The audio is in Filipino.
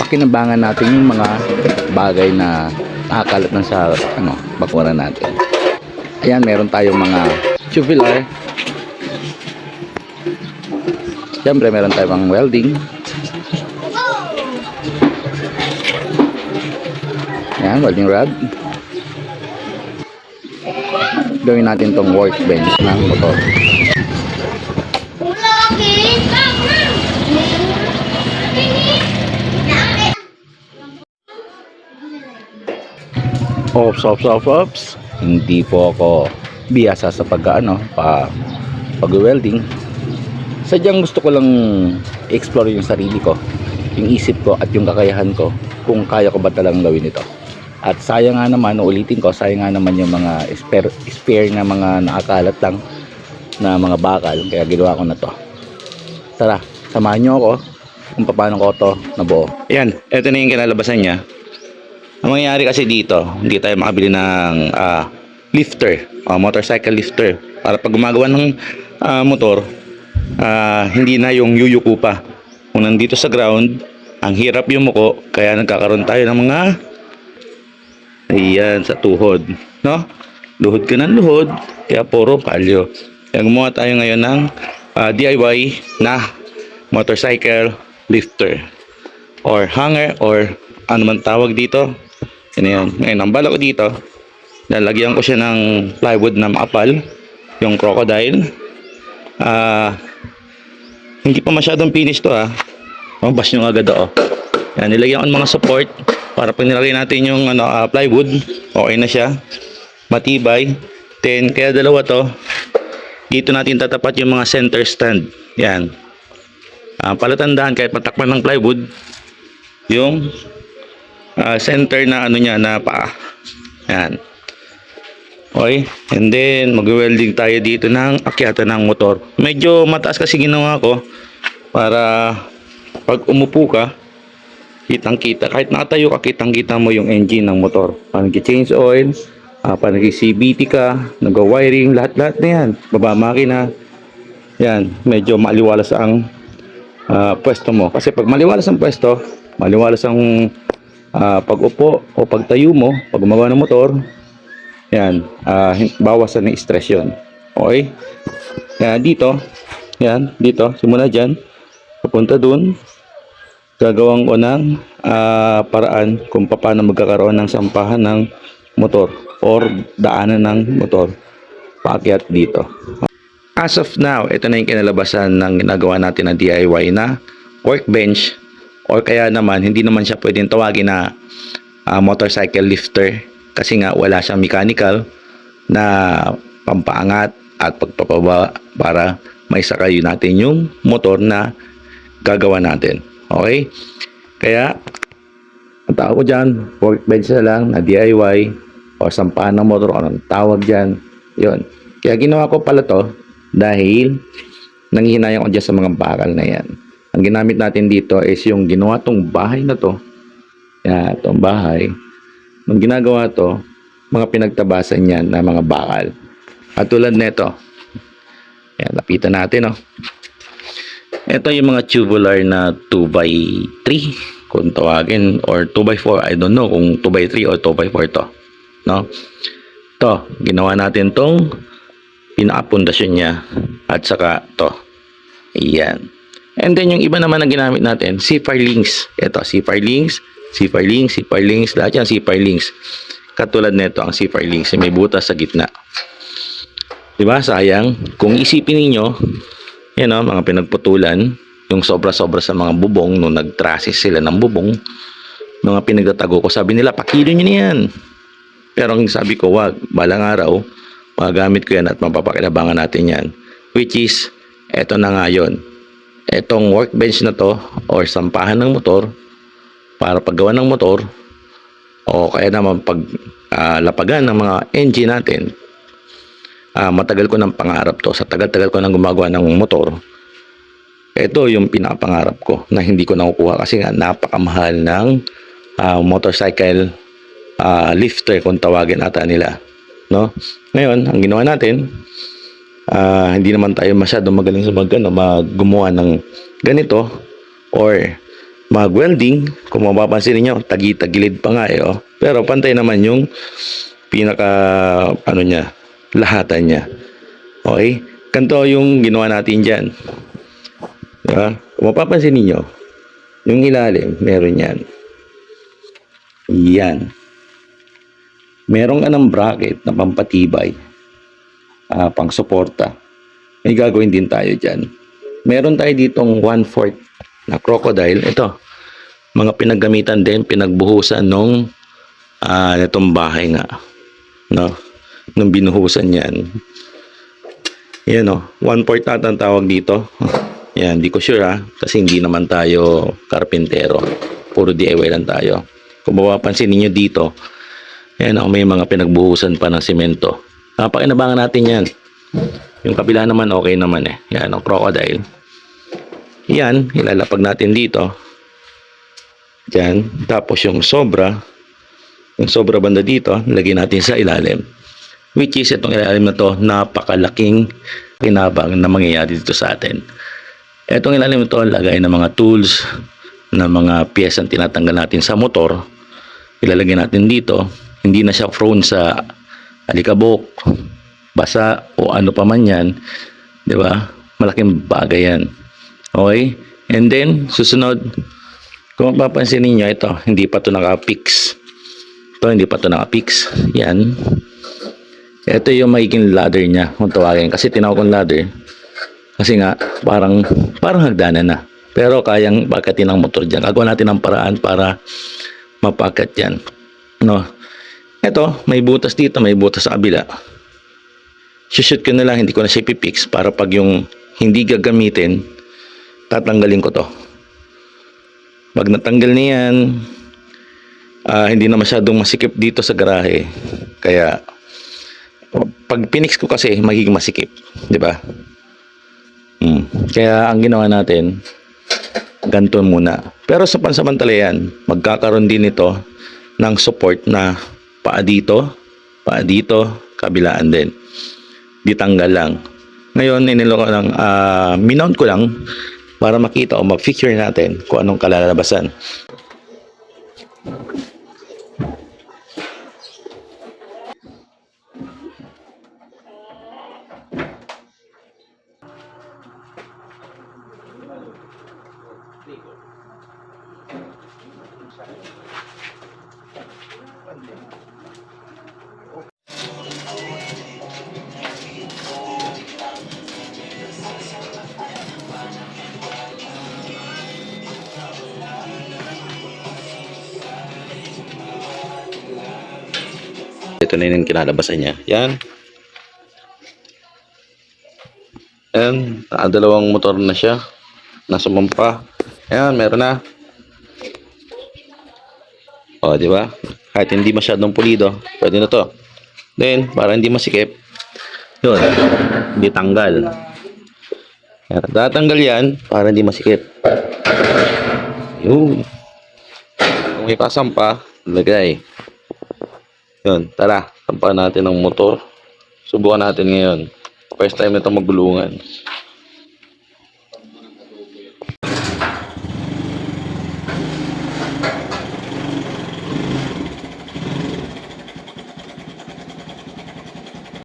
pakinabangan natin yung mga bagay na nakakalat na sa ano, bakuran natin. Ayan, meron tayong mga tubular. Siyempre, meron tayong welding. Ayan, welding rod. Gawin natin tong workbench ng motor. Ops, ops, ops, ops. Hindi po ako biyasa sa pag-ano, pa pag-welding. Sadyang gusto ko lang explore yung sarili ko, yung isip ko at yung kakayahan ko kung kaya ko ba talagang gawin ito. At sayang nga naman, ulitin ko, sayang nga naman yung mga spare, spare na mga nakakalat lang na mga bakal. Kaya ginawa ko na to. Tara, samahan nyo ako kung paano ko to nabuo. Yan, ito na yung kinalabasan niya. Ang mangyayari kasi dito, hindi tayo makabili ng ah, lifter, o motorcycle lifter. Para pag gumagawa ng ah, motor, ah, hindi na yung yuyuko pa. Kung nandito sa ground, ang hirap yung muko, kaya nagkakaroon tayo ng mga ayan, sa tuhod. No? Luhod ka ng luhod, kaya puro palyo. Kaya gumawa tayo ngayon ng ah, DIY na motorcycle lifter or hanger or ano man tawag dito. Yan na yun. Ngayon, ang bala ko dito, lalagyan ko siya ng plywood na makapal, yung crocodile. Ah, hindi pa masyadong finish to ah. Oh, bash nyo agad oh. Yan, nilagyan ko ng mga support para pag nilagay natin yung ano, ah, plywood, okay na siya. Matibay. Then, kaya dalawa to. Dito natin tatapat yung mga center stand. Yan. Ah, palatandaan kahit matakpan ng plywood, yung ah, center na ano niya na paa. Yan. Okay. And then, mag-welding tayo dito ng akyatan ng motor. Medyo mataas kasi ginawa ko para pag umupo ka, kitang-kita. Kahit nakatayo ka, kitang-kita mo yung engine ng motor. Pag nag-change oil, ah, pag nag-CBT ka, nag-wiring, lahat-lahat na yan. Baba makina. Yan. Medyo maliwalas ang ah, pwesto mo. Kasi pag maliwalas ang pwesto, maliwalas ang ah, pag-upo o pagtayo mo, pag gumawa ng motor, yan, hin- bawasan ng stress yun. Okay? Yan, dito, yan, dito, simula dyan, papunta dun, gagawin ko ng ah, paraan kung paano magkakaroon ng sampahan ng motor or daanan ng motor paakyat dito. As of now, ito na yung kinalabasan ng ginagawa natin na DIY na workbench or kaya naman hindi naman siya pwedeng tawagin na ah, motorcycle lifter kasi nga wala siyang mechanical na pampaangat at pagpapaba para may natin yung motor na gagawa natin. Okay? Kaya, ang tawag ko dyan, workbench na lang na DIY o sampahan ng motor anong tawag dyan. Yun. Kaya ginawa ko pala to dahil nanghihinayang ko dyan sa mga bakal na yan. Ang ginamit natin dito is yung ginawa tong bahay na to. Yan, itong bahay. Nung ginagawa to, mga pinagtabasan yan na mga bakal. At tulad nito. Yan, lapitan natin, oh. Ito yung mga tubular na 2x3 kung tawagin or 2x4 I don't know kung 2x3 or 2x4 to no to ginawa natin tong pinakapundasyon niya at saka to ayan and then yung iba naman na ginamit natin C-Fire links ito C-Fire links C-Fire links C-Fire links lahat yan C-Fire links katulad nito ang C-Fire links may butas sa gitna Diba? Sayang. Kung isipin ninyo, yan o, mga pinagputulan, yung sobra-sobra sa mga bubong, nung nag-traces sila ng bubong, mga pinagtatago ko, sabi nila, pakilo nyo na yan. Pero ang sabi ko, wag, balang araw, magagamit ko yan at mapapakinabangan natin yan. Which is, eto na nga yun. Etong workbench na to, or sampahan ng motor, para paggawa ng motor, o kaya naman pag ah, lapagan ng mga engine natin, ah, matagal ko ng pangarap to. Sa tagal-tagal ko nang gumagawa ng motor, ito yung pinapangarap ko na hindi ko nakukuha kasi nga napakamahal ng ah, motorcycle ah, lifter kung tawagin ata nila. No? Ngayon, ang ginawa natin, ah, hindi naman tayo masyado magaling sa mag, ano, mag gumawa ng ganito or mag-welding, kung mapapansin niyo, tagi-tagilid pa nga eh. Oh. Pero pantay naman yung pinaka, ano niya, lahatan niya. Okay? Ganito yung ginawa natin dyan. Diba? Kung mapapansin niyo yung ilalim, meron yan. Yan. Meron ka ng bracket na pampatibay, ah, pang suporta. May gagawin din tayo dyan. Meron tayo ditong 1/4 na crocodile. Ito, mga pinaggamitan din, pinagbuhusan nung ah, itong bahay nga. No? Nung binuhusan yan. Yan o, 1/4 na ang tawag dito. Yan, di ko sure ha, kasi hindi naman tayo karpintero. Puro DIY lang tayo. Kung mapapansin ninyo dito, yan ako may mga pinagbuhusan pa ng simento. Napakinabangan natin yan. Yung kabila naman okay naman eh. Yan ang crocodile. Yan, ilalapag natin dito. Yan. Tapos yung sobra, yung sobra banda dito, lagyan natin sa ilalim. Which is itong ilalim na to, napakalaking kinabang na mangyayari dito sa atin. Itong ilalim na to, lagay ng mga tools, ng mga piyesang tinatanggal natin sa motor, ilalagay natin dito, hindi na siya prone sa alikabok, basa o ano pa man yan, 'di ba? Malaking bagay 'yan. Okay? And then susunod kung mapapansin niyo ito, hindi pa to naka-fix. Ito hindi pa to naka-fix. Yan. Ito yung magiging ladder niya kung tawagin kasi tinawag kong ladder. Kasi nga parang parang hagdanan na. Pero kayang pagkatin ng motor diyan. Gagawa natin ng paraan para mapakat yan. No. Ito, may butas dito, may butas sa kabila. Shoot ko na lang, hindi ko na siya pipix para pag yung hindi gagamitin, tatanggalin ko to. Pag natanggal niyan, ah, hindi na masyadong masikip dito sa garahe. Kaya, pag pinix ko kasi, magiging masikip. Di ba? Hmm. Kaya, ang ginawa natin, ganito muna. Pero sa pansamantala yan, magkakaroon din ito ng support na paa dito, paa dito, kabilaan din. Ditanggal lang. Ngayon, ninilo ko lang, ah, minount ko lang para makita o mag-figure natin kung anong kalalabasan. Ito na yung kinalabasan niya. Yan. Yan. Ah, dalawang motor na siya. Nasa mumpa. Yan, meron na. O, di ba? Kahit hindi masyadong pulido, pwede na to. Then, para hindi masikip, yun, hindi tanggal. Yan, tatanggal yan para hindi masikip. Yun. Kung may kasampa, lagay. Yun, tara, sampa natin ang motor. Subukan natin ngayon. First time na ito maggulungan.